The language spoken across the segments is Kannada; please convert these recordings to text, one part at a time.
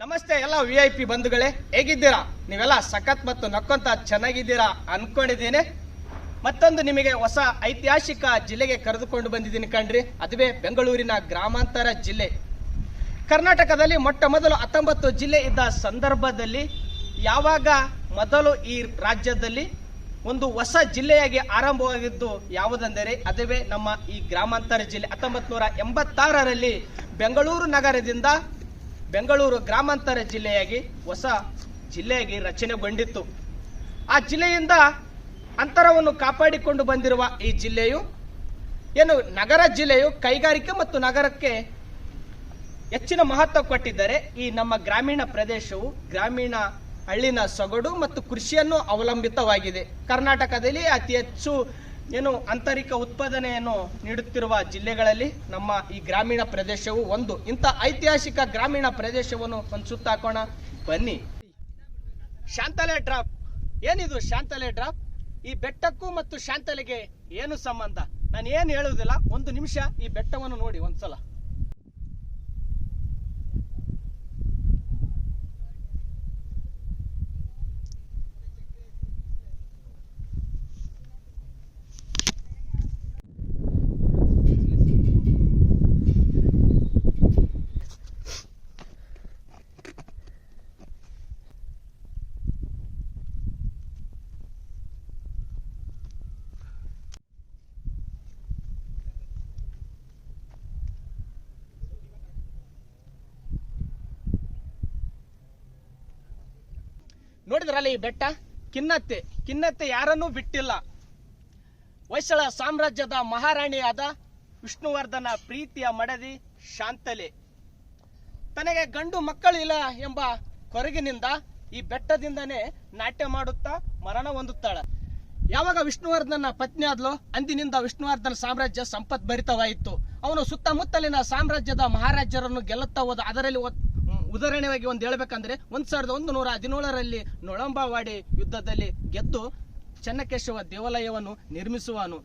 ನಮಸ್ತೆ ಎಲ್ಲ ವಿ ಐ ಪಿ ಬಂಧುಗಳೇ, ಹೇಗಿದ್ದೀರಾ? ನೀವೆಲ್ಲ ಸಖತ್ ಮತ್ತು ನಕ್ಕೊಂತ ಚೆನ್ನಾಗಿದ್ದೀರಾ ಅನ್ಕೊಂಡಿದ್ದೀನಿ. ಮತ್ತೊಂದು ನಿಮಗೆ ಹೊಸ ಐತಿಹಾಸಿಕ ಜಿಲ್ಲೆಗೆ ಕರೆದುಕೊಂಡು ಬಂದಿದ್ದೀನಿ ಕಣ್ರಿ. ಅದುವೇ ಬೆಂಗಳೂರಿನ ಗ್ರಾಮಾಂತರ ಜಿಲ್ಲೆ. ಕರ್ನಾಟಕದಲ್ಲಿ ಮೊಟ್ಟ ಮೊದಲು ಹತ್ತೊಂಬತ್ತು ಜಿಲ್ಲೆ ಇದ್ದ ಸಂದರ್ಭದಲ್ಲಿ ಯಾವಾಗ ಮೊದಲು ಈ ರಾಜ್ಯದಲ್ಲಿ ಒಂದು ಹೊಸ ಜಿಲ್ಲೆಯಾಗಿ ಆರಂಭವಾಗಿದ್ದು ಯಾವುದೆಂದರೆ, ಅದುವೇ ನಮ್ಮ ಈ ಗ್ರಾಮಾಂತರ ಜಿಲ್ಲೆ. ಹತ್ತೊಂಬತ್ತು ನೂರ ಎಂಬತ್ತಾರರಲ್ಲಿ ಬೆಂಗಳೂರು ನಗರದಿಂದ ಬೆಂಗಳೂರು ಗ್ರಾಮಾಂತರ ಜಿಲ್ಲೆಯಾಗಿ ಹೊಸ ಜಿಲ್ಲೆಯಾಗಿ ರಚನೆಗೊಂಡಿತ್ತು. ಆ ಜಿಲ್ಲೆಯಿಂದ ಅಂತರವನ್ನು ಕಾಪಾಡಿಕೊಂಡು ಬಂದಿರುವ ಈ ಜಿಲ್ಲೆಯು, ಏನು ನಗರ ಜಿಲ್ಲೆಯು ಕೈಗಾರಿಕೆ ಮತ್ತು ನಗರಕ್ಕೆ ಹೆಚ್ಚಿನ ಮಹತ್ವ ಕೊಟ್ಟಿದ್ದಾರೆ ಈ ನಮ್ಮ ಗ್ರಾಮೀಣ ಪ್ರದೇಶವು ಗ್ರಾಮೀಣ ಹಳ್ಳಿನ ಸೊಗಡು ಮತ್ತು ಕೃಷಿಯನ್ನು ಅವಲಂಬಿತವಾಗಿದೆ. ಕರ್ನಾಟಕದಲ್ಲಿ ಅತಿ ಹೆಚ್ಚು ಏನು ಆಂತರಿಕ ಉತ್ಪಾದನೆಯನ್ನು ನೀಡುತ್ತಿರುವ ಜಿಲ್ಲೆಗಳಲ್ಲಿ ನಮ್ಮ ಈ ಗ್ರಾಮೀಣ ಪ್ರದೇಶವು ಒಂದು. ಇಂಥ ಐತಿಹಾಸಿಕ ಗ್ರಾಮೀಣ ಪ್ರದೇಶವನ್ನು ಒಂದು ಸುತ್ತಾಕೋಣ ಬನ್ನಿ. ಶಾಂತಲೆ ಡ್ರಾಪ್. ಏನಿದು ಶಾಂತಲೆ ಡ್ರಾಪ್? ಈ ಬೆಟ್ಟಕ್ಕೂ ಮತ್ತು ಶಾಂತಲೆಗೆ ಏನು ಸಂಬಂಧ? ನಾನು ಏನು ಹೇಳುವುದಿಲ್ಲ. ಒಂದು ನಿಮಿಷ ಈ ಬೆಟ್ಟವನ್ನು ನೋಡಿ ಒಂದ್ಸಲ. ನೋಡಿದ್ರಲ್ಲ ಈ ಬೆಟ್ಟ? ಖಿನ್ನತ್ತೆ ಖಿನ್ನತ್ತೆ ಯಾರನ್ನೂ ಬಿಟ್ಟಿಲ್ಲ. ಹೊಯ್ಸಳ ಸಾಮ್ರಾಜ್ಯದ ಮಹಾರಾಣಿಯಾದ ವಿಷ್ಣುವರ್ಧನ ಪ್ರೀತಿಯ ಮಡದಿ ಶಾಂತಲೆ. ತನಗೆ ಗಂಡು ಮಕ್ಕಳಿಲ್ಲ ಎಂಬ ಕೊರಗಿನಿಂದ ಈ ಬೆಟ್ಟದಿಂದನೇ ನಾಟ್ಯ ಮಾಡುತ್ತಾ ಮರಣ ಹೊಂದುತ್ತಾಳೆ. ಯಾವಾಗ ವಿಷ್ಣುವರ್ಧನ ಪತ್ನಿ ಆದ್ಲೋ ಅಂದಿನಿಂದ ವಿಷ್ಣುವರ್ಧನ ಸಾಮ್ರಾಜ್ಯ ಸಂಪತ್ ಭರಿತವಾಯಿತು ಅವನು ಸುತ್ತಮುತ್ತಲಿನ ಸಾಮ್ರಾಜ್ಯದ ಮಹಾರಾಜರನ್ನು ಗೆಲ್ಲುತ್ತಾ ಹೋದ ಅದರಲ್ಲಿ ಉದಾಹರಣೆಯಾಗಿ ಒಂದು ಹೇಳ್ಬೇಕಂದ್ರೆ ಒಂದು ಸಾವಿರದ ಒಂದು ನೂರ ಹದಿನೇಳರಲ್ಲಿ ನೊಳಂಬಾವಾಡಿ ಯುದ್ಧದಲ್ಲಿ ಗೆದ್ದು ಚೆನ್ನಕೇಶವ ದೇವಾಲಯವನ್ನು ನಿರ್ಮಿಸುವನು.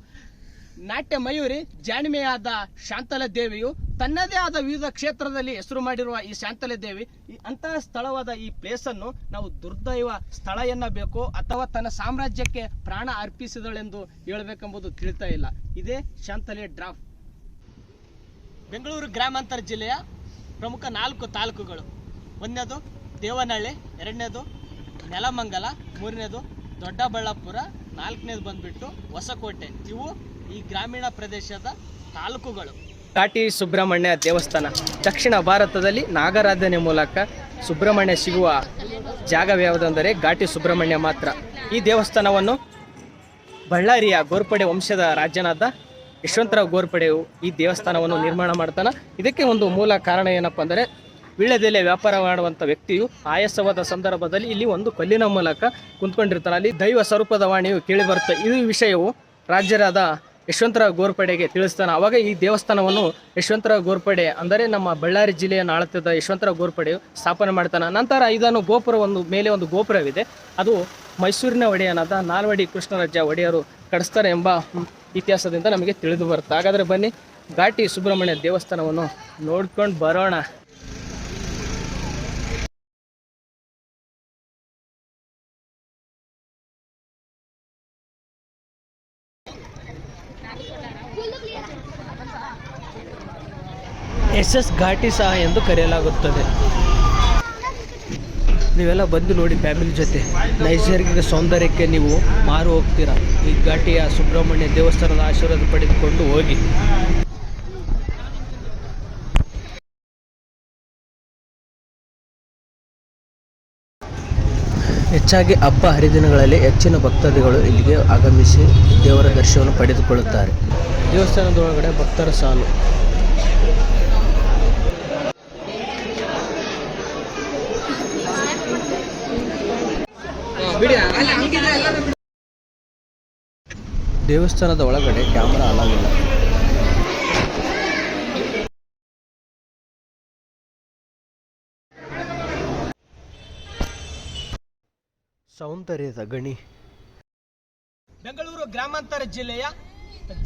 ನಾಟ್ಯ ಮಯೂರಿ ಜಾಣ್ಮೆಯಾದ ಶಾಂತಲ ದೇವಿಯು ತನ್ನದೇ ಆದ ವಿವಿಧ ಕ್ಷೇತ್ರದಲ್ಲಿ ಹೆಸರು ಮಾಡಿರುವ ಈ ಶಾಂತಲ ದೇವಿ ಅಂತಹ ಸ್ಥಳವಾದ ಈ ಪ್ಲೇಸ್ ನಾವು ದುರ್ದೈವ ಸ್ಥಳ ಎನ್ನಬೇಕು ಅಥವಾ ತನ್ನ ಸಾಮ್ರಾಜ್ಯಕ್ಕೆ ಪ್ರಾಣ ಅರ್ಪಿಸಿದಳೆಂದು ಹೇಳಬೇಕೆಂಬುದು ತಿಳಿತಾ ಇಲ್ಲ. ಇದೇ ಶಾಂತಲೆ ಡ್ರಾಫ್ಟ್. ಬೆಂಗಳೂರು ಗ್ರಾಮಾಂತರ ಜಿಲ್ಲೆಯ ಪ್ರಮುಖ ನಾಲ್ಕು ತಾಲೂಕುಗಳು. ಒಂದನೇದು ದೇವನಹಳ್ಳಿ, ಎರಡನೇದು ನೆಲಮಂಗಲ, ಮೂರನೇದು ದೊಡ್ಡಬಳ್ಳಾಪುರ, ನಾಲ್ಕನೇದು ಬಂದ್ಬಿಟ್ಟು ಹೊಸಕೋಟೆ. ಇವು ಈ ಗ್ರಾಮೀಣ ಪ್ರದೇಶದ ತಾಲೂಕುಗಳು. ಕಾಟಿ ಸುಬ್ರಹ್ಮಣ್ಯ ದೇವಸ್ಥಾನ. ದಕ್ಷಿಣ ಭಾರತದಲ್ಲಿ ನಾಗರಾಧನೆ ಮೂಲಕ ಸುಬ್ರಹ್ಮಣ್ಯ ಸಿಗುವ ಜಾಗವ್ಯಾವುದೆಂದರೆ ಘಾಟಿ ಸುಬ್ರಹ್ಮಣ್ಯ ಮಾತ್ರ. ಈ ದೇವಸ್ಥಾನವನ್ನು ಬಳ್ಳಾರಿಯ ಗೋರ್ಪಡೆ ವಂಶದ ರಾಜ್ಯನಾದ ಯಶವಂತರಾವ್ ಗೋರ್ಪಡೆಯು ಈ ದೇವಸ್ಥಾನವನ್ನು ನಿರ್ಮಾಣ ಮಾಡ್ತಾನೆ. ಇದಕ್ಕೆ ಒಂದು ಮೂಲ ಕಾರಣ ಏನಪ್ಪ ಅಂದರೆ, ವೀಳ್ಯದೆಲೆ ವ್ಯಾಪಾರ ಮಾಡುವಂಥ ವ್ಯಕ್ತಿಯು ಆಯಾಸವಾದ ಸಂದರ್ಭದಲ್ಲಿ ಇಲ್ಲಿ ಒಂದು ಕಲ್ಲಿನ ಮೂಲಕ ಕುಂತ್ಕೊಂಡಿರ್ತಾನೆ. ಅಲ್ಲಿ ದೈವ ಸ್ವರೂಪದ ವಾಣಿಯು ಕೇಳಿ ಬರುತ್ತೆ ಈ ವಿಷಯವು ರಾಜ್ಯರಾದ ಯಶವಂತರಾವ್ ಗೋರ್ಪಡೆಗೆ ತಿಳಿಸ್ತಾನೆ. ಆವಾಗ ಈ ದೇವಸ್ಥಾನವನ್ನು ಯಶವಂತರಾವ್ ಗೋರ್ಪಡೆ ಅಂದರೆ ನಮ್ಮ ಬಳ್ಳಾರಿ ಜಿಲ್ಲೆಯನ್ನು ಆಳುತ್ತಿದ್ದ ಯಶವಂತರಾವ್ ಗೋರ್ಪಡೆಯು ಸ್ಥಾಪನೆ ಮಾಡ್ತಾನೆ. ನಂತರ ಇದನ್ನು ಗೋಪುರ ಒಂದು ಮೇಲೆ ಒಂದು ಗೋಪುರವಿದೆ. ಅದು ಮೈಸೂರಿನ ಒಡೆಯನಾದ ನಾಲ್ವಡಿ ಕೃಷ್ಣರಾಜ ಒಡೆಯರು ಕಡಿಸ್ತಾರೆ ಎಂಬ ಇತಿಹಾಸದಿಂದ ನಮಗೆ ತಿಳಿದು ಬರುತ್ತೆ? ಹಾಗಾದರೆ ಬನ್ನಿ, ಘಾಟಿ ಸುಬ್ರಹ್ಮಣ್ಯ ದೇವಸ್ಥಾನವನ್ನು ನೋಡ್ಕೊಂಡು ಬರೋಣ. ಎಸ್ ಎಸ್ ಘಾಟಿ ಸಹ ಎಂದು ಕರೆಯಲಾಗುತ್ತದೆ. ನೀವೆಲ್ಲ ಬಂದು ನೋಡಿ ಫ್ಯಾಮಿಲಿ ಜೊತೆ. ನೈಸರ್ಗಿಕ ಸೌಂದರ್ಯಕ್ಕೆ ನೀವು ಮಾರು ಹೋಗ್ತೀರಾ. ಈ ಘಾಟಿಯ ಸುಬ್ರಹ್ಮಣ್ಯ ದೇವಸ್ಥಾನದ ಆಶೀರ್ವಾದ ಪಡೆದುಕೊಂಡು ಹೋಗಿ. ಹೆಚ್ಚಾಗಿ ಹಬ್ಬ ಹರಿದಿನಗಳಲ್ಲಿ ಹೆಚ್ಚಿನ ಭಕ್ತಾದಿಗಳು ಇಲ್ಲಿಗೆ ಆಗಮಿಸಿ ದೇವರ ದರ್ಶನವನ್ನು ಪಡೆದುಕೊಳ್ಳುತ್ತಾರೆ. ದೇವಸ್ಥಾನದೊಳಗಡೆ ಭಕ್ತರ ಸಾಲು. ದೇವಸ್ಥಾನದ ಒಳಗಡೆ ಕ್ಯಾಮರಾ ಅಲಾಗಿಲ್ಲ ಸೌಂದರ್ಯದ ಗಣಿ. ಬೆಂಗಳೂರು ಗ್ರಾಮಾಂತರ ಜಿಲ್ಲೆಯ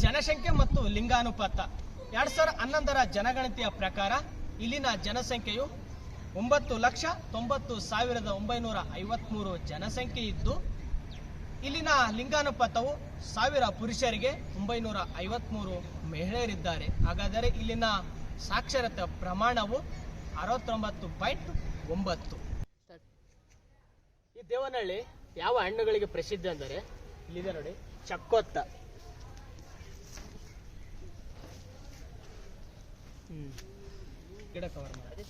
ಜನಸಂಖ್ಯೆ ಮತ್ತು ಲಿಂಗಾನುಪಾತ. ಎರಡ್ ಸಾವಿರದ ಹನ್ನೊಂದರ ಜನಗಣತಿಯ ಪ್ರಕಾರ ಇಲ್ಲಿನ ಜನಸಂಖ್ಯೆಯು ಒಂಬತ್ತು ಲಕ್ಷ ತೊಂಬತ್ತು ಸಾವಿರದ ಒಂಬೈನೂರ ಐವತ್ಮೂರು ಜನಸಂಖ್ಯೆ ಇದ್ದು, ಇಲ್ಲಿನ ಲಿಂಗಾನುಪಾತವು ಸಾವಿರ ಪುರುಷರಿಗೆ ಒಂಬೈನೂರ ಐವತ್ಮೂರು ಮಹಿಳೆಯರಿದ್ದಾರೆ. ಹಾಗಾದರೆ ಇಲ್ಲಿನ ಸಾಕ್ಷರತೆ ಪ್ರಮಾಣವು ಅರವತ್ತೊಂಬತ್ತು ಪಾಯಿಂಟ್ ಒಂಬತ್ತು. ಈ ದೇವನಹಳ್ಳಿ ಯಾವ ಹಣ್ಣುಗಳಿಗೆ ಪ್ರಸಿದ್ಧ ಅಂದರೆ ಇಲ್ಲಿದೆ ನೋಡಿ, ಚಕ್ಕೊತ್ತ. ಹ್ಮ್. ಗಿಡ ಕವರ್ ಮಾಡಿ.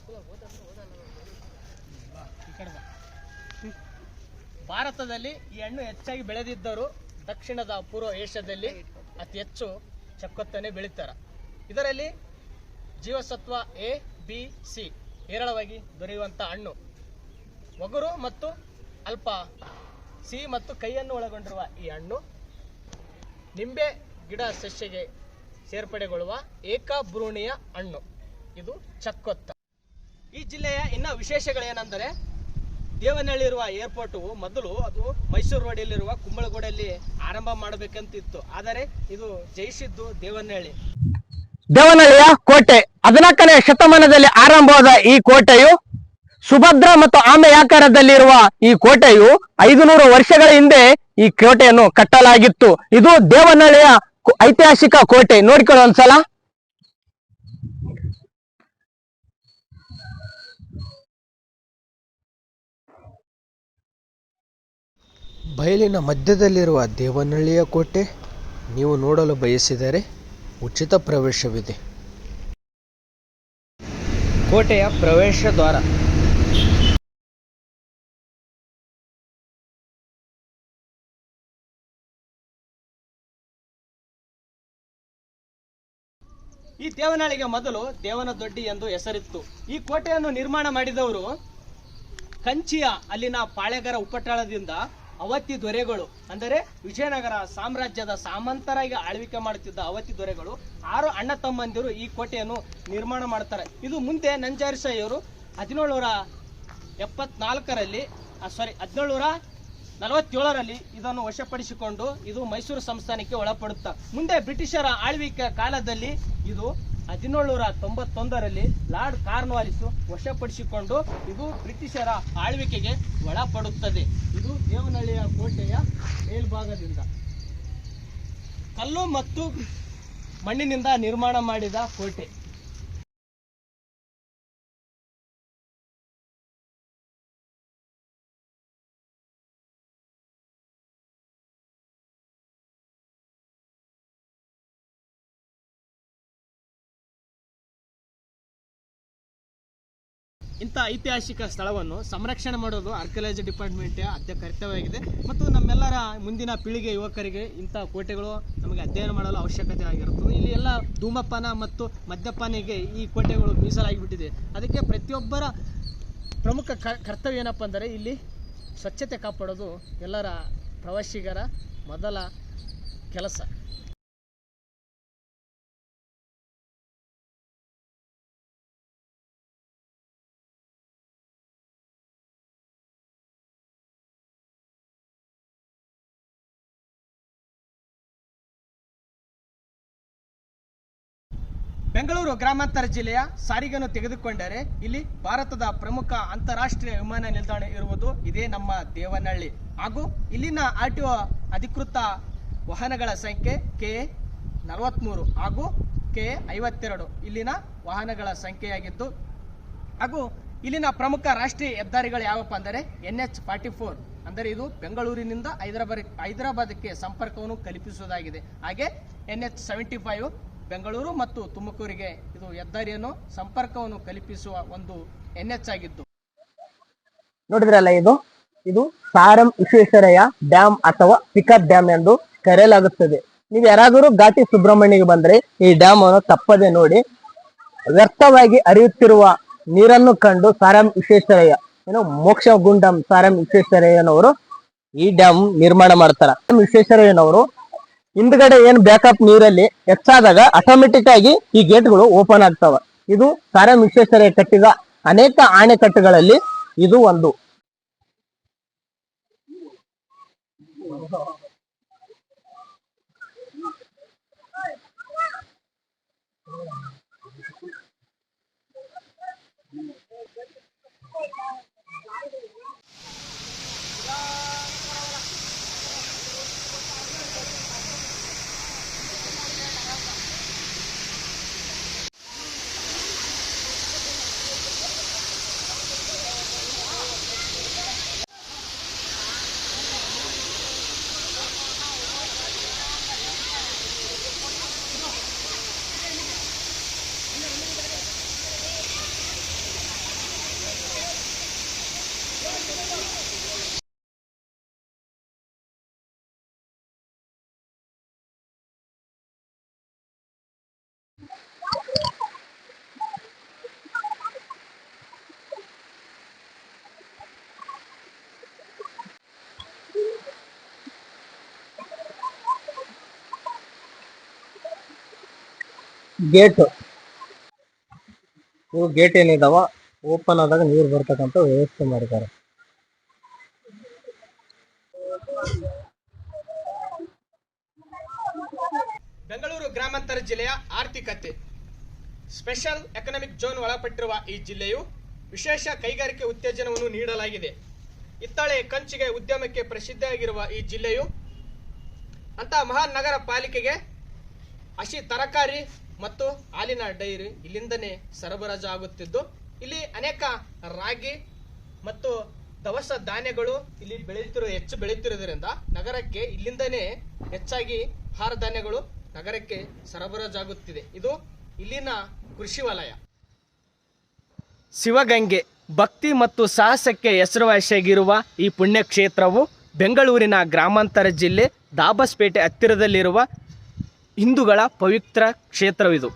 ಭಾರತದಲ್ಲಿ ಈ ಹಣ್ಣು ಹೆಚ್ಚಾಗಿ ಬೆಳೆದಿದ್ದರು ದಕ್ಷಿಣದ ಪೂರ್ವ ಏಷ್ಯಾದಲ್ಲಿ ಅತಿ ಹೆಚ್ಚು ಚಕ್ಕೊತ್ತನೆ ಬೆಳೀತಾರೆ. ಇದರಲ್ಲಿ ಜೀವಸತ್ವ ಎ ಬಿ ಸಿ ಹೇರಳವಾಗಿ ದೊರೆಯುವಂಥ ಹಣ್ಣು. ಒಗರು ಮತ್ತು ಅಲ್ಪ ಸಿಹಿ ಮತ್ತು ಕೈಯನ್ನು ಒಳಗೊಂಡಿರುವ ಈ ಹಣ್ಣು ನಿಂಬೆ ಗಿಡ ಸಸ್ಯಗೆ ಸೇರ್ಪಡೆಗೊಳ್ಳುವ ಏಕಭ್ರೂಣಿಯ ಹಣ್ಣು. ಇದು ಚಕ್ಕೊತ್ತ. ಈ ಜಿಲ್ಲೆಯ ಇನ್ನ ವಿಶೇಷಗಳೇನೆಂದರೆ ದೇವನಹಳ್ಳಿರುವ ಏರ್ಪೋರ್ಟು ಮೊದಲು ಅದು ಮೈಸೂರು ರೋಡಲ್ಲಿರುವ ಕುಂಬಳಗೋಡಲ್ಲಿ ಆರಂಭ ಮಾಡಬೇಕಂತಿತ್ತು. ಆದರೆ ಇದು ಜಯಿಸಿದ್ದು ದೇವನಹಳ್ಳಿ. ದೇವನಹಳ್ಳಿಯ ಕೋಟೆ ಹದಿನಾಲ್ಕನೇ ಶತಮಾನದಲ್ಲಿ ಆರಂಭವಾದ ಈ ಕೋಟೆಯು ಸುಭದ್ರ ಮತ್ತು ಆಮೆಯಾಕಾರದಲ್ಲಿರುವ ಈ ಕೋಟೆಯು ಐದು ನೂರು ವರ್ಷಗಳ ಹಿಂದೆ ಈ ಕೋಟೆಯನ್ನು ಕಟ್ಟಲಾಗಿತ್ತು. ಇದು ದೇವನಹಳ್ಳಿಯ ಕು- ಐತಿಹಾಸಿಕ ಕೋಟೆ. ನೋಡಿಕೊಳ್ಳೋ ಒಂದ್ಸಲ. ಬಯಲಿನ ಮಧ್ಯದಲ್ಲಿರುವ ದೇವನಹಳ್ಳಿಯ ಕೋಟೆ ನೀವು ನೋಡಲು ಬಯಸಿದರೆ ಉಚಿತ ಪ್ರವೇಶವಿದೆ. ಕೋಟೆಯ ಪ್ರವೇಶ ದ್ವಾರ. ಈ ದೇವನಹಳ್ಳಿಗೆ ಮೊದಲು ದೇವನ ದೊಡ್ಡಿ ಎಂದು ಹೆಸರಿತ್ತು. ಈ ಕೋಟೆಯನ್ನು ನಿರ್ಮಾಣ ಮಾಡಿದವರು ಕಂಚಿಯ ಅಲ್ಲಿನ ಪಾಳೆಗಾರ ಉಪಟಳದಿಂದ ಅವತಿ ದೊರೆಗಳು, ಅಂದರೆ ವಿಜಯನಗರ ಸಾಮ್ರಾಜ್ಯದ ಸಾಮಂತರಾಗಿ ಆಳ್ವಿಕೆ ಮಾಡುತ್ತಿದ್ದ ಅವತ್ತಿ ದೊರೆಗಳು, ಆರು ಅಣ್ಣ ತಮ್ಮಂದಿರು ಈ ಕೋಟೆಯನ್ನು ನಿರ್ಮಾಣ ಮಾಡ್ತಾರೆ. ಇದು ಮುಂದೆ ನಂಜಾರಿಸಯ್ಯವರು ಹದಿನೇಳುನೂರ ಎಪ್ಪತ್ನಾಲ್ಕರಲ್ಲಿ ಸಾರಿ ಹದಿನೇಳುನೂರ ನಲವತ್ತೇಳರಲ್ಲಿ ಇದನ್ನು ವಶಪಡಿಸಿಕೊಂಡು ಇದು ಮೈಸೂರು ಸಂಸ್ಥಾನಕ್ಕೆ ಒಳಪಡುತ್ತಾ ಮುಂದೆ ಬ್ರಿಟಿಷರ ಆಳ್ವಿಕೆ ಕಾಲದಲ್ಲಿ ಇದು ಹದಿನೇಳುನೂರ ತೊಂಬತ್ತೊಂದರಲ್ಲಿ ಲಾರ್ಡ್ ಕಾರ್ನ್ವಾಲಿಸು ವಶಪಡಿಸಿಕೊಂಡು ಇದು ಬ್ರಿಟಿಷರ ಆಳ್ವಿಕೆಗೆ ಒಳಪಡುತ್ತದೆ. ಇದು ದೇವನಹಳ್ಳಿಯ ಕೋಟೆಯ ಮೇಲ್ಭಾಗದಿಂದ. ಕಲ್ಲು ಮತ್ತು ಮಣ್ಣಿನಿಂದ ನಿರ್ಮಾಣ ಮಾಡಿದ ಕೋಟೆ. ಇಂಥ ಐತಿಹಾಸಿಕ ಸ್ಥಳವನ್ನು ಸಂರಕ್ಷಣೆ ಮಾಡೋದು ಆರ್ಕಿಯಾಲಜಿ ಡಿಪಾರ್ಟ್ಮೆಂಟ್ ಅತ್ಯ ಕರ್ತವ್ಯವಾಗಿದೆ. ಮತ್ತು ನಮ್ಮೆಲ್ಲರ ಮುಂದಿನ ಪೀಳಿಗೆ ಯುವಕರಿಗೆ ಇಂಥ ಕೋಟೆಗಳು ನಮಗೆ ಅಧ್ಯಯನ ಮಾಡಲು ಅವಶ್ಯಕತೆ ಆಗಿರುತ್ತದೆ. ಇಲ್ಲಿ ಎಲ್ಲ ಧೂಮಪಾನ ಮತ್ತು ಮದ್ಯಪಾನಿಗೆ ಈ ಕೋಟೆಗಳು ಮೀಸಲಾಗಿಬಿಟ್ಟಿದೆ. ಅದಕ್ಕೆ ಪ್ರತಿಯೊಬ್ಬರ ಪ್ರಮುಖ ಕರ್ತವ್ಯ ಏನಪ್ಪ ಅಂದರೆ ಇಲ್ಲಿ ಸ್ವಚ್ಛತೆ ಕಾಪಾಡೋದು ಎಲ್ಲರ ಪ್ರವಾಸಿಗರ ಮೊದಲ ಕೆಲಸ. ಬೆಂಗಳೂರು ಗ್ರಾಮಾಂತರ ಜಿಲ್ಲೆಯ ಸಾರಿಗೆಯನ್ನು ತೆಗೆದುಕೊಂಡರೆ ಇಲ್ಲಿ ಭಾರತದ ಪ್ರಮುಖ ಅಂತಾರಾಷ್ಟ್ರೀಯ ವಿಮಾನ ನಿಲ್ದಾಣ ಇರುವುದು ಇದೇ ನಮ್ಮ ದೇವನಹಳ್ಳಿ. ಹಾಗೂ ಇಲ್ಲಿನ ಆರ್ ಟಿ ಒ ಅಧಿಕೃತ ವಾಹನಗಳ ಸಂಖ್ಯೆ ಕೆ ನಲವತ್ತ್ಮೂರು ಹಾಗೂ ಕೆ ಐವತ್ತೆರಡು ಇಲ್ಲಿನ ವಾಹನಗಳ ಸಂಖ್ಯೆಯಾಗಿದ್ದು, ಹಾಗೂ ಇಲ್ಲಿನ ಪ್ರಮುಖ ರಾಷ್ಟ್ರೀಯ ಹೆದ್ದಾರಿಗಳು ಯಾವಪ್ಪ ಅಂದರೆ ಎನ್ ಎಚ್ ಫಾರ್ಟಿ ಫೋರ್ ಅಂದರೆ ಇದು ಬೆಂಗಳೂರಿನಿಂದ ಹೈದರಾಬಾದ್ ಹೈದರಾಬಾದಕ್ಕೆ ಸಂಪರ್ಕವನ್ನು ಕಲ್ಪಿಸುವುದಾಗಿದೆ. ಹಾಗೆ N H seventy five Bengaluru ಮತ್ತು ತುಮಕೂರಿಗೆ ಇದು ಹೆದ್ದಾರಿಯನ್ನು, ಸಂಪರ್ಕವನ್ನು ಕಲ್ಪಿಸುವ ಒಂದು ಎನ್ ಎಚ್ ಆಗಿದ್ದು ನೋಡಿದ್ರಲ್ಲ ಇದು? ಇದು ಸಾರಂ ವಿಶ್ವೇಶ್ವರಯ್ಯ ಡ್ಯಾಮ್ ಅಥವಾ ಪಿಕಪ್ ಡ್ಯಾಮ್ ಎಂದು ಕರೆಯಲಾಗುತ್ತದೆ. ನೀವು ಯಾರಾದರೂ ಘಾಟಿ ಸುಬ್ರಹ್ಮಣ್ಯಗೆ ಬಂದ್ರೆ ಈ ಡ್ಯಾಮ್ ಅನ್ನು ತಪ್ಪದೆ ನೋಡಿ. ವ್ಯರ್ಥವಾಗಿ ಹರಿಯುತ್ತಿರುವ ನೀರನ್ನು ಕಂಡು ಸಾರಂ ವಿಶ್ವೇಶ್ವರಯ್ಯ, ಏನೋ ಮೋಕ್ಷ ಗುಂಡಂ ಸಾರಂ ವಿಶ್ವೇಶ್ವರಯ್ಯನವರು ಈ ಡ್ಯಾಮ್ ನಿರ್ಮಾಣ ಮಾಡ್ತಾರ. ವಿಶ್ವೇಶ್ವರಯ್ಯನವರು ಹಿಂದ್ಗಡೆ ಏನ್ ಬ್ಯಾಕಪ್ ನೀರಲ್ಲಿ ಹೆಚ್ಚಾದಾಗ ಆಟೋಮೆಟಿಕ್ ಆಗಿ ಈ ಗೇಟ್ಗಳು ಓಪನ್ ಆಗ್ತಾವ. ಇದು ವಿಶ್ವೇಶ್ವರಯ್ಯ ಕಟ್ಟಿದ ಅನೇಕ ಆಣೆಕಟ್ಟುಗಳಲ್ಲಿ ಇದು ಒಂದು. ಗೇಟ್. ಇವು ಗೇಟ್ ಏನಿದಾವ? ಓಪನ್ ಆದಾಗ ನೀರು ಬರ್ತಕ್ಕಂಥ ವ್ಯವಸ್ಥೆ ಮಾಡಿದ್ದಾರೆ. ಬೆಂಗಳೂರು ಗ್ರಾಮಾಂತರ ಜಿಲ್ಲೆಯ ಆರ್ಥಿಕತೆ. ಸ್ಪೆಷಲ್ ಎಕನಾಮಿಕ್ ಝೋನ್ ಒಳಪಟ್ಟಿರುವ ಈ ಜಿಲ್ಲೆಯು ವಿಶೇಷ ಕೈಗಾರಿಕೆ ಉತ್ತೇಜನವನ್ನು ನೀಡಲಾಗಿದೆ. ಇತ್ತಳೆ ಕಂಚಿಗೆ ಉದ್ಯಮಕ್ಕೆ ಪ್ರಸಿದ್ಧಿಯಾಗಿರುವ ಈ ಜಿಲ್ಲೆಯು ಅಂತಹ ಮಹಾನಗರ ಪಾಲಿಕೆಗೆ ಹಸಿ ತರಕಾರಿ ಮತ್ತು ಹಾಲಿನ ಡೈರಿ ಇಲ್ಲಿಂದನೇ ಸರಬರಾಜು ಆಗುತ್ತಿದ್ದು, ಇಲ್ಲಿ ಅನೇಕ ರಾಗಿ ಮತ್ತು ದವಸ ಧಾನ್ಯಗಳು ಇಲ್ಲಿ ಬೆಳೆಯುತ್ತಿರೋ, ಹೆಚ್ಚು ಬೆಳೆಯುತ್ತಿರುವುದರಿಂದ ನಗರಕ್ಕೆ ಇಲ್ಲಿಂದನೇ ಹೆಚ್ಚಾಗಿ ಆಹಾರ ಧಾನ್ಯಗಳು ನಗರಕ್ಕೆ ಸರಬರಾಜಾಗುತ್ತಿದೆ. ಇದು ಇಲ್ಲಿನ ಕೃಷಿ ವಲಯ. ಶಿವಗಂಗೆ ಭಕ್ತಿ ಮತ್ತು ಸಾಹಸಕ್ಕೆ ಹೆಸರುವಾಸಿಯಾಗಿರುವ ಈ ಪುಣ್ಯಕ್ಷೇತ್ರವು ಬೆಂಗಳೂರಿನ ಗ್ರಾಮಾಂತರ ಜಿಲ್ಲೆ ದಾಬಸ್ಪೇಟೆ ಹತ್ತಿರದಲ್ಲಿರುವ ಹಿಂದೂಗಳ ಪವಿತ್ರ ಕ್ಷೇತ್ರವಿದು.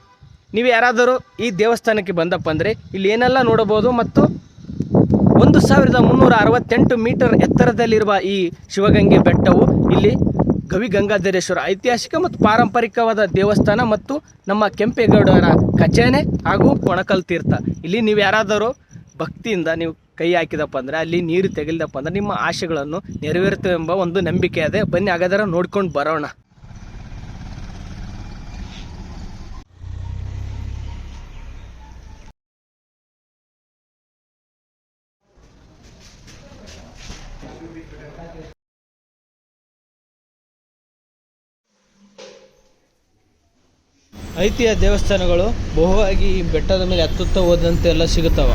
ನೀವು ಯಾರಾದರೂ ಈ ದೇವಸ್ಥಾನಕ್ಕೆ ಬಂದಪ್ಪ ಅಂದರೆ ಇಲ್ಲಿ ಏನೆಲ್ಲ ನೋಡಬಹುದು ಮತ್ತು ಒಂದು ಸಾವಿರದ ಮುನ್ನೂರ ಅರವತ್ತೆಂಟು ಮೀಟರ್ ಎತ್ತರದಲ್ಲಿರುವ ಈ ಶಿವಗಂಗೆ ಬೆಟ್ಟವು ಇಲ್ಲಿ ಗವಿ ಗಂಗಾಧರೇಶ್ವರ ಐತಿಹಾಸಿಕ ಮತ್ತು ಪಾರಂಪರಿಕವಾದ ದೇವಸ್ಥಾನ ಮತ್ತು ನಮ್ಮ ಕೆಂಪೇಗೌಡರ ಕಚೇನೆ ಹಾಗೂ ಕೊಣಕಲ್ ತೀರ್ಥ. ಇಲ್ಲಿ ನೀವು ಯಾರಾದರೂ ಭಕ್ತಿಯಿಂದ ನೀವು ಕೈ ಹಾಕಿದಪ್ಪ ಅಂದರೆ ಅಲ್ಲಿ ನೀರು ತೆಗೆದಪ್ಪ ಅಂದರೆ ನಿಮ್ಮ ಆಶೆಗಳನ್ನು ನೆರವೇರುತ್ತವೆ ಎಂಬ ಒಂದು ನಂಬಿಕೆ ಇದೆ. ಬನ್ನಿ ಹಾಗಾದರೆ ನೋಡ್ಕೊಂಡು ಬರೋಣ. ಐತಿಹ್ಯ ದೇವಸ್ಥಾನಗಳು ಬಹುವಾಗಿ ಈ ಬೆಟ್ಟದ ಮೇಲೆ ಹತ್ತುತ್ತಾ ಹೋದಂತೆಲ್ಲ ಸಿಗುತ್ತವ.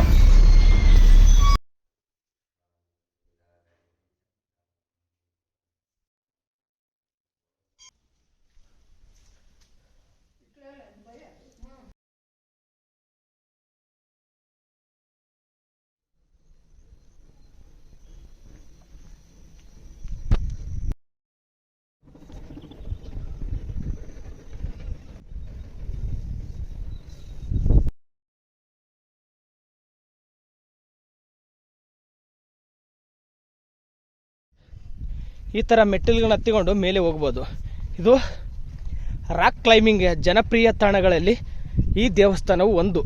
ಈ ಥರ ಮೆಟ್ಟಿಲುಗಳನ್ನ ಹತ್ತಿಕೊಂಡು ಮೇಲೆ ಹೋಗ್ಬೋದು. ಇದು ರಾಕ್ ಕ್ಲೈಂಬಿಂಗ್ ಜನಪ್ರಿಯ ತಾಣಗಳಲ್ಲಿ ಈ ದೇವಸ್ಥಾನವು ಒಂದು.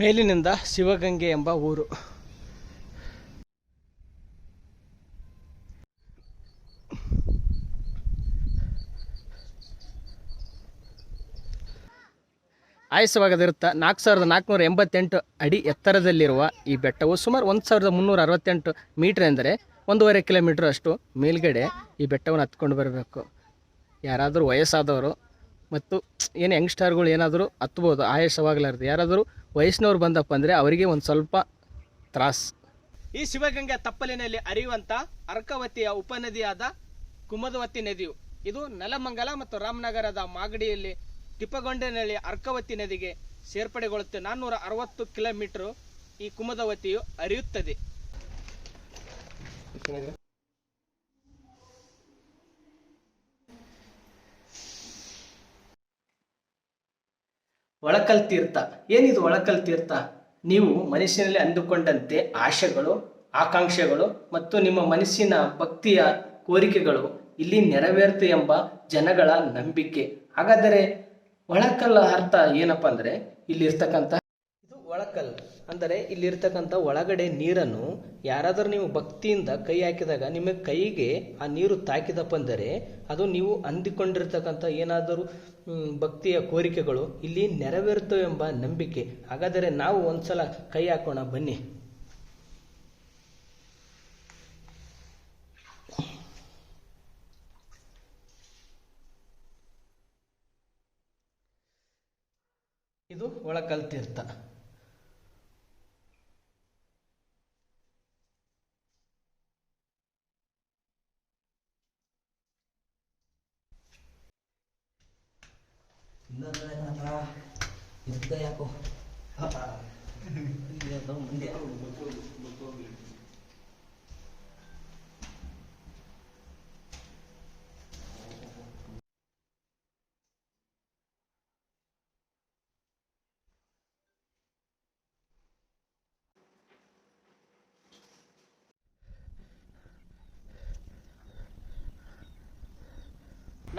ಮೇಲಿನಿಂದ ಶಿವಗಂಗೆ ಎಂಬ ಊರು. ಆಯಸವಾಗದಿರುತ್ತಾ ನಾಲ್ಕು ಸಾವಿರದ ನಾಲ್ಕುನೂರ ಎಂಬತ್ತೆಂಟು ಅಡಿ ಎತ್ತರದಲ್ಲಿರುವ ಈ ಬೆಟ್ಟವು ಸುಮಾರು ಒಂದು ಸಾವಿರದ ಮುನ್ನೂರ ಅರವತ್ತೆಂಟು ಮೀಟ್ರ್ ಎಂದರೆ ಒಂದೂವರೆ ಕಿಲೋಮೀಟರ್ ಅಷ್ಟು ಮೇಲ್ಗಡೆ ಈ ಬೆಟ್ಟವನ್ನು ಹತ್ಕೊಂಡು ಬರಬೇಕು. ಯಾರಾದರೂ ವಯಸ್ಸಾದವರು ಮತ್ತು ಏನು ಯಂಗ್ಸ್ಟರ್ಗಳು ಏನಾದರೂ ಹತ್ಬೋದು, ಆಯಾಸವಾಗಲಾರ್ದು ಯಾರಾದರೂ ವಯಸ್ಸಿನವ್ರು ಬಂದಪ್ಪ ಅಂದರೆ ಅವರಿಗೆ ಒಂದು ಸ್ವಲ್ಪ ತ್ರಾಸ್. ಈ ಶಿವಗಂಗೆ ತಪ್ಪಲಿನಲ್ಲಿ ಅರಿಯುವಂಥ ಅರ್ಕವತಿಯ ಉಪನದಿಯಾದ ಕುಮದವತಿ ನದಿಯು. ಇದು ನಲಮಂಗಲ ಮತ್ತು ರಾಮನಗರದ ಮಾಗಡಿಯಲ್ಲಿ ತಿಪ್ಪಗೊಂಡನಹಳ್ಳಿ ಅರ್ಕವತಿ ನದಿಗೆ ಸೇರ್ಪಡೆಗೊಳ್ಳುತ್ತೆ. ನಾನ್ನೂರ ಅರವತ್ತು ಕಿಲೋಮೀಟರ್ ಈ ಕುಮದವತಿಯು ಹರಿಯುತ್ತದೆ. ಒಳಕಲ್ ತೀರ್ಥ. ಏನಿದು ಒಳಕಲ್ ತೀರ್ಥ? ನೀವು ಮನಸ್ಸಿನಲ್ಲಿ ಅಂದುಕೊಂಡಂತೆ ಆಶೆಗಳು, ಆಕಾಂಕ್ಷೆಗಳು ಮತ್ತು ನಿಮ್ಮ ಮನಸ್ಸಿನ ಭಕ್ತಿಯ ಕೋರಿಕೆಗಳು ಇಲ್ಲಿ ನೆರವೇರುತ್ತೆ ಎಂಬ ಜನಗಳ ನಂಬಿಕೆ. ಹಾಗಾದರೆ ಒಳಕಲ್ಲ ಅರ್ಥ ಏನಪ್ಪ ಅಂದರೆ ಇಲ್ಲಿರ್ತಕ್ಕಂಥ ಇದು ಒಳಕಲ್ ಅಂದರೆ ಇಲ್ಲಿರ್ತಕ್ಕಂಥ ಒಳಗಡೆ ನೀರನ್ನು ಯಾರಾದರೂ ನೀವು ಭಕ್ತಿಯಿಂದ ಕೈ ಹಾಕಿದಾಗ ನಿಮ್ಮ ಕೈಗೆ ಆ ನೀರು ತಾಕಿದಪ್ಪ ಅಂದರೆ ಅದು ನೀವು ಅಂದಿಕೊಂಡಿರ್ತಕ್ಕಂಥ ಏನಾದರೂ ಭಕ್ತಿಯ ಕೋರಿಕೆಗಳು ಇಲ್ಲಿ ನೆರವೇರುತ್ತವೆ ಎಂಬ ನಂಬಿಕೆ. ಹಾಗಾದರೆ ನಾವು ಒಂದ್ಸಲ ಕೈ ಹಾಕೋಣ ಬನ್ನಿ. ಇದು ಒಳಕಲ್ ತೀರ್ಥ ಯಾಕೋ?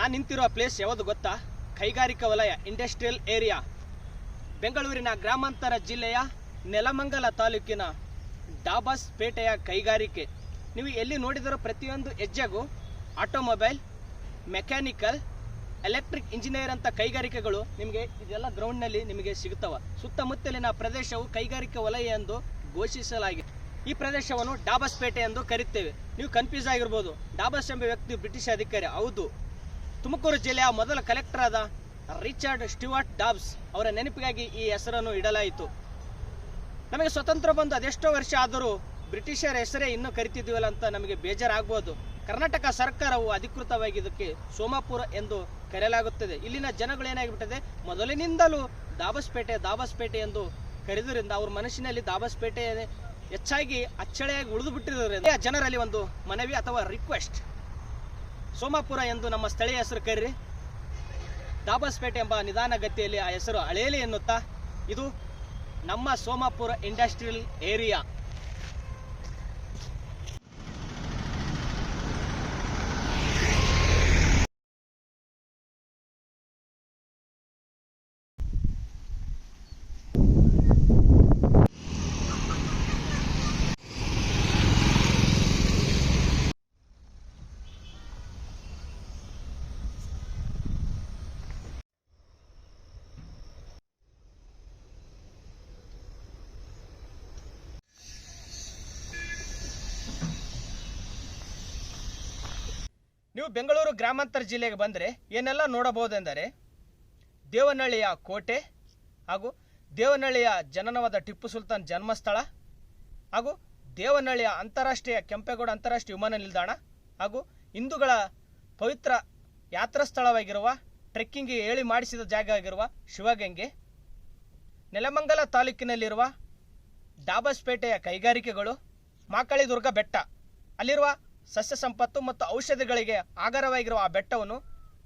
ನಾನು ನಿಂತಿರುವ ಪ್ಲೇಸ್ ಯಾವುದು ಗೊತ್ತಾ? ಕೈಗಾರಿಕಾ ವಲಯ ಇಂಡಸ್ಟ್ರಿಯಲ್ ಏರಿಯಾ ಬೆಂಗಳೂರಿನ ಗ್ರಾಮಾಂತರ ಜಿಲ್ಲೆಯ ನೆಲಮಂಗಲ ತಾಲೂಕಿನ ಡಾಬಸ್ ಪೇಟೆಯ ಕೈಗಾರಿಕೆ. ನೀವು ಎಲ್ಲಿ ನೋಡಿದರೂ ಪ್ರತಿಯೊಂದು ಹೆಜ್ಜೆಗೂ ಆಟೋಮೊಬೈಲ್, ಮೆಕ್ಯಾನಿಕಲ್, ಎಲೆಕ್ಟ್ರಿಕ್ ಇಂಜಿನಿಯರ್ ಅಂತ ಕೈಗಾರಿಕೆಗಳು ನಿಮಗೆ ಇದೆಲ್ಲ ಗ್ರೌಂಡ್ನಲ್ಲಿ ನಿಮಗೆ ಸಿಗುತ್ತವೆ. ಸುತ್ತಮುತ್ತಲಿನ ಪ್ರದೇಶವು ಕೈಗಾರಿಕಾ ವಲಯ ಎಂದು ಘೋಷಿಸಲಾಗಿದೆ. ಈ ಪ್ರದೇಶವನ್ನು ಡಾಬಸ್ ಪೇಟೆ ಎಂದು ಕರೆಯುತ್ತೇವೆ ನೀವು ಕನ್ಫ್ಯೂಸ್ ಆಗಿರ್ಬೋದು. ಡಾಬಸ್ ಎಂಬ ವ್ಯಕ್ತಿ ಬ್ರಿಟಿಷ್ ಅಧಿಕಾರಿ. ಹೌದು. ತುಮಕೂರು ಜಿಲ್ಲೆಯ ಮೊದಲ ಕಲೆಕ್ಟರ್ ಆದ ರಿಚರ್ಡ್ ಸ್ಟುವರ್ಟ್ ಡಾಬ್ಸ್ ಅವರ ನೆನಪಿಗಾಗಿ ಈ ಹೆಸರನ್ನು ಇಡಲಾಯಿತು. ನಮಗೆ ಸ್ವತಂತ್ರ ಬಂದು ಅದೆಷ್ಟೋ ವರ್ಷ ಆದರೂ ಬ್ರಿಟಿಷರ ಹೆಸರೇ ಇನ್ನೂ ಕರಿತಿದ್ದೀವಲ್ಲ ಅಂತ ನಮಗೆ ಬೇಜಾರಾಗ್ಬೋದು. ಕರ್ನಾಟಕ ಸರ್ಕಾರವು ಅಧಿಕೃತವಾಗಿ ಇದಕ್ಕೆ ಸೋಮಾಪುರ ಎಂದು ಕರೆಯಲಾಗುತ್ತದೆ. ಇಲ್ಲಿನ ಜನಗಳು ಏನಾಗಿಬಿಟ್ಟಿದೆ? ಮೊದಲಿನಿಂದಲೂ ದಾಬಸ್ಪೇಟೆ ದಾಬಸ್ಪೇಟೆ ಎಂದು ಕರೆದರಿಂದ ಅವ್ರ ಮನಸ್ಸಿನಲ್ಲಿ ದಾಬಸ್ಪೇಟೆ ಹೆಚ್ಚಾಗಿ ಅಚ್ಚಳಿಯಾಗಿ ಉಳಿದು ಬಿಟ್ಟಿರೋದ್ರಿಂದ ಜನರಲ್ಲಿ ಒಂದು ಮನವಿ ಅಥವಾ ರಿಕ್ವೆಸ್ಟ್ ಸೋಮಾಪುರ ಎಂದು ನಮ್ಮ ಸ್ಥಳೀಯ ಹೆಸರು ಕರೀರಿ. ದಾಬಸ್ಪೇಟೆ ಎಂಬ ನಿಧಾನಗತಿಯಲ್ಲಿ ಆ ಹೆಸರು ಅಳೆಯಲಿ ಎನ್ನುತ್ತಾ, ಇದು ನಮ್ಮ ಸೋಮಾಪುರ ಇಂಡಸ್ಟ್ರಿಯಲ್ ಏರಿಯಾ. ನೀವು ಬೆಂಗಳೂರು ಗ್ರಾಮಾಂತರ ಜಿಲ್ಲೆಗೆ ಬಂದರೆ ಏನೆಲ್ಲ ನೋಡಬಹುದೆಂದರೆ ದೇವನಹಳ್ಳಿಯ ಕೋಟೆ ಹಾಗೂ ದೇವನಹಳ್ಳಿಯ ಜನನವಾದ ಟಿಪ್ಪು ಸುಲ್ತಾನ್ ಜನ್ಮಸ್ಥಳ ಹಾಗೂ ದೇವನಹಳ್ಳಿಯ ಅಂತಾರಾಷ್ಟ್ರೀಯ ಕೆಂಪೇಗೌಡ ಅಂತಾರಾಷ್ಟ್ರೀಯ ವಿಮಾನ ನಿಲ್ದಾಣ ಹಾಗೂ ಹಿಂದೂಗಳ ಪವಿತ್ರ ಯಾತ್ರಾ ಸ್ಥಳವಾಗಿರುವ ಟ್ರೆಕ್ಕಿಂಗ್ಗೆ ಹೇಳಿ ಮಾಡಿಸಿದ ಜಾಗ ಆಗಿರುವ ಶಿವಗಂಗೆ, ನೆಲಮಂಗಲ ತಾಲೂಕಿನಲ್ಲಿರುವ ಡಾಬಸ್ಪೇಟೆಯ ಕೈಗಾರಿಕೆಗಳು, ಮಾಕಳಿದುರ್ಗ ಬೆಟ್ಟ, ಅಲ್ಲಿರುವ ಸಸ್ಯ ಸಂಪತ್ತು ಮತ್ತು ಔಷಧಿಗಳಿಗೆ ಆಗರವಾಗಿರುವ ಆ ಬೆಟ್ಟವನ್ನು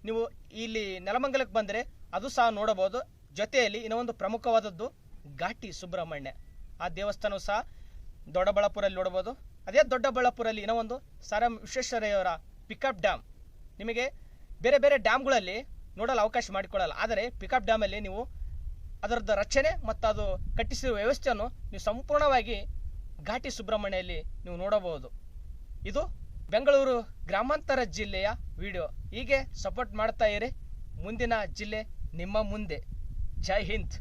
ನೀವು ಇಲ್ಲಿ ನೆಲಮಂಗಲಕ್ಕೆ ಬಂದರೆ ಅದು ಸಹ ನೋಡಬಹುದು. ಜೊತೆಯಲ್ಲಿ ಇನ್ನೊಂದು ಪ್ರಮುಖವಾದದ್ದು ಘಾಟಿ ಸುಬ್ರಹ್ಮಣ್ಯ. ಆ ದೇವಸ್ಥಾನವು ಸಹ ದೊಡ್ಡಬಳ್ಳಾಪುರಲ್ಲಿ ನೋಡಬಹುದು. ಅದೇ ದೊಡ್ಡಬಳ್ಳಾಪುರಲ್ಲಿ ಇನ್ನೊಂದು ಒಂದು ಸರ್ ಎಂ ವಿಶ್ವೇಶ್ವರಯ್ಯವರ ಪಿಕಪ್ ಡ್ಯಾಮ್ ನಿಮಗೆ ಬೇರೆ ಬೇರೆ ಡ್ಯಾಮ್ಗಳಲ್ಲಿ ನೋಡಲು ಅವಕಾಶ ಮಾಡಿಕೊಳ್ಳಲ್ಲ ಆದರೆ ಪಿಕಪ್ ಡ್ಯಾಮಲ್ಲಿ ನೀವು ಅದರದ್ದು ರಚನೆ ಮತ್ತು ಅದು ಕಟ್ಟಿಸಿರುವ ವ್ಯವಸ್ಥೆಯನ್ನು ನೀವು ಸಂಪೂರ್ಣವಾಗಿ ಘಾಟಿ ಸುಬ್ರಹ್ಮಣ್ಯಲ್ಲಿ ನೀವು ನೋಡಬಹುದು. ಇದು ಬೆಂಗಳೂರು ಗ್ರಾಮಾಂತರ ಜಿಲ್ಲೆಯ ವಿಡಿಯೋ ಹೀಗೆ ಸಪೋರ್ಟ್ ಮಾಡ್ತಾ ಇರಿ. ಮುಂದಿನ ಜಿಲ್ಲೆ ನಿಮ್ಮ ಮುಂದೆ. ಜೈ ಹಿಂದ್.